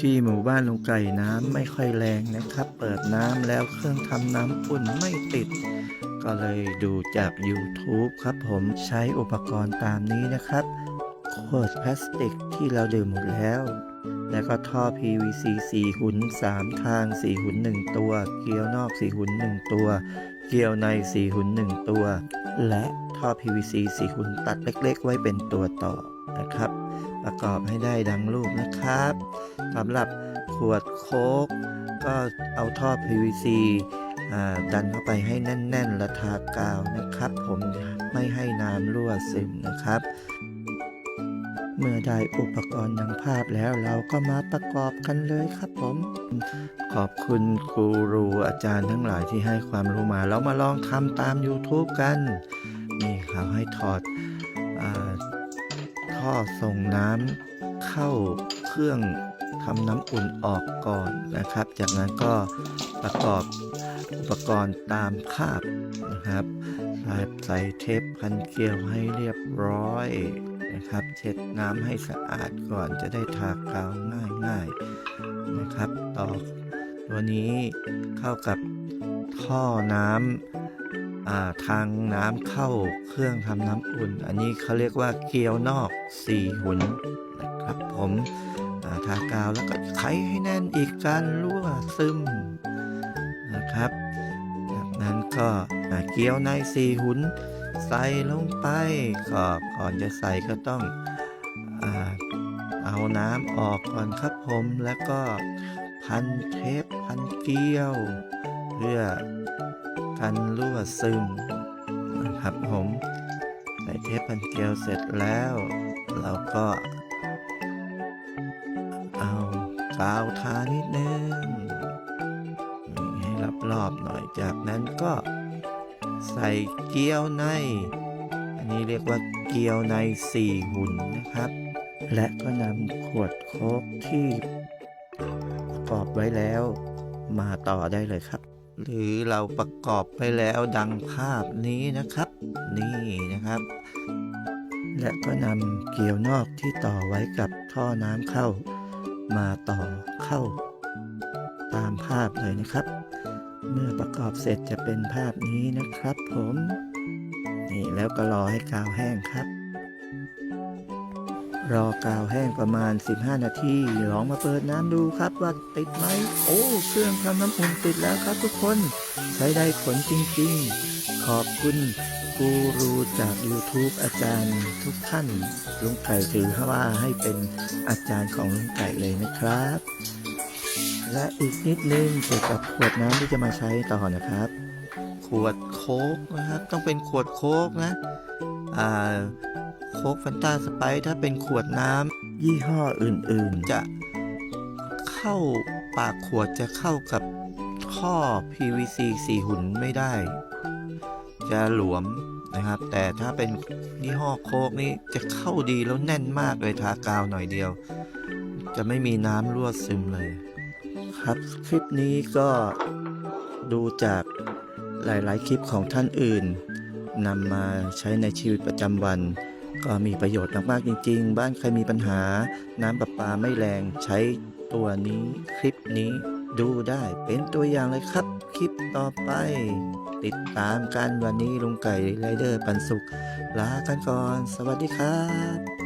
ที่หมู่บ้านลุงไก่น้ำไม่ค่อยแรงนะครับ เปิดน้ำแล้วเครื่องทำน้ำอุ่นไม่ติด ก็เลยดูจาก YouTube ครับผมใช้อุปกรณ์ตามนี้นะครับขวดพลาสติกที่เราดื่มหมดแล้ว แล้วก็ท่อ PVC 4 หุ่น 3 ทาง 4 หุ่น 1 ตัว เกลียวนอก 4 หุ่น 1 ตัว เกลียวใน 4 หุ่น 1 ตัว และท่อ PVC 4 หุ่นตัดเล็ก ๆ ไว้เป็นตัวต่อนะครับ ประกอบให้ได้ดังรูปนะครับ สำหรับขวดโค้กก็เอาท่อ PVC อดันเข้าไปให้แน่นๆและทากาวนะครับ ผมไม่ให้น้ำรั่วซึมนะครับ เมื่อได้อุปกรณ์ดังภาพแล้วเราก็มาประกอบกันเลยครับผม ขอบคุณครูรูอาจารย์ทั้งหลายที่ให้ความรู้มาเรามาลองทำตาม YouTube กัน นี่เขาให้ถอดอท่อส่งน้ำเข้าเครื่อง ทำน้ำอุ่นออกก่อนนะครับ จากนั้นก็ประกอบอุปกรณ์ตามภาพนะครับใส่เทปพันเกลียวให้เรียบร้อยนะครับเช็ดน้ำให้สะอาดก่อนจะได้ทากาวง่ายๆนะครับ ต่อตัวนี้เข้ากับท่อน้ำอ่าทางน้ำเข้าเครื่องทำน้ำอุ่น อันนี้เขาเรียกว่าเกลียวนอก4หุ่นนะครับผม ทากาวแล้วก็ไขให้แน่นอีกการรั่วซึมนะครับ จากนั้นก็เกลียวใน4หุ่นใส่ลงไปก็ก่อนจะใส่ก็ต้องอเอาน้ำออกก่อนครับผมแล้วก็พันเทปพันเกลียว เพื่อกันรั่วซึมนะครับผม ใส่เทปพันเกลียวเสร็จแล้ว เราก็ กาวทานิดนึงนี่ให้รอบๆหน่อยจากนั้นก็ใส่เกลียวใน อันนี้เรียกว่าเกลียวในสี่หุ่นนะครับ และก็นำขวดโค้กที่ประกอบไว้แล้วมาต่อได้เลยครับ หรือเราประกอบไปแล้วดังภาพนี้นะครับ นี่นะครับ และก็นำเกลียวนอกที่ต่อไว้กับท่อน้ำเข้า มาต่อเข้า ตามภาพเลยนะครับ เมื่อประกอบเสร็จจะเป็นภาพนี้นะครับผมนี่แล้วก็รอให้กาวแห้งครับ รอกาวแห้งประมาณ 15 นาทีลองมาเปิดน้ำดูครับว่าติดไหมโอ้เครื่องทำน้ำอุ่นติดแล้วครับทุกคน ใช้ได้ผลจริงๆ ขอบคุณ กูรูจาก YouTube อาจารย์ทุกท่านลุงไก่ถือว่าให้เป็นอาจารย์ของลุงไก่เลยนะครับ และอีกนิดนึงเกี่ยวกับขวดน้ำที่จะมาใช้ต่อนะครับ ขวดโค้กนะครับ ต้องเป็นขวดโค้กนะอ่าโค้กแฟนตาสไปร์ถ้าเป็นขวดน้ำยี่ห้ออื่นๆ จะเข้าปากขวดจะเข้ากับท่อ PVC สีหุ่นไม่ได้ จะหลวมนะครับ แต่ถ้าเป็นยี่ห้อโคกนี่จะเข้าดีแล้วแน่นมากเลยทากาวหน่อยเดียว จะไม่มีน้ำรั่วซึมเลย ครับคลิปนี้ก็ดูจากหลาย ๆ คลิปของท่านอื่นนำมาใช้ในชีวิตประจำวัน ก็มีประโยชน์มาก ๆ จริง ๆ บ้านใครมีปัญหาน้ำประปาไม่แรงใช้ตัวนี้คลิปนี้ ดูได้เป็นตัวอย่างเลยครับ คลิปต่อไป ติดตามกันวันนี้ลุงไก่ไรเดอร์ปันสุข ลากันก่อน สวัสดีครับ